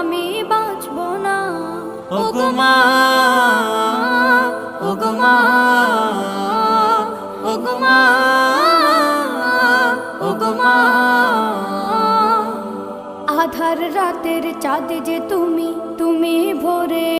আমি বাঁচব না। ওগমা ওগমা ওগমা ওগমা আধার রাতের চাঁদ যে তুমি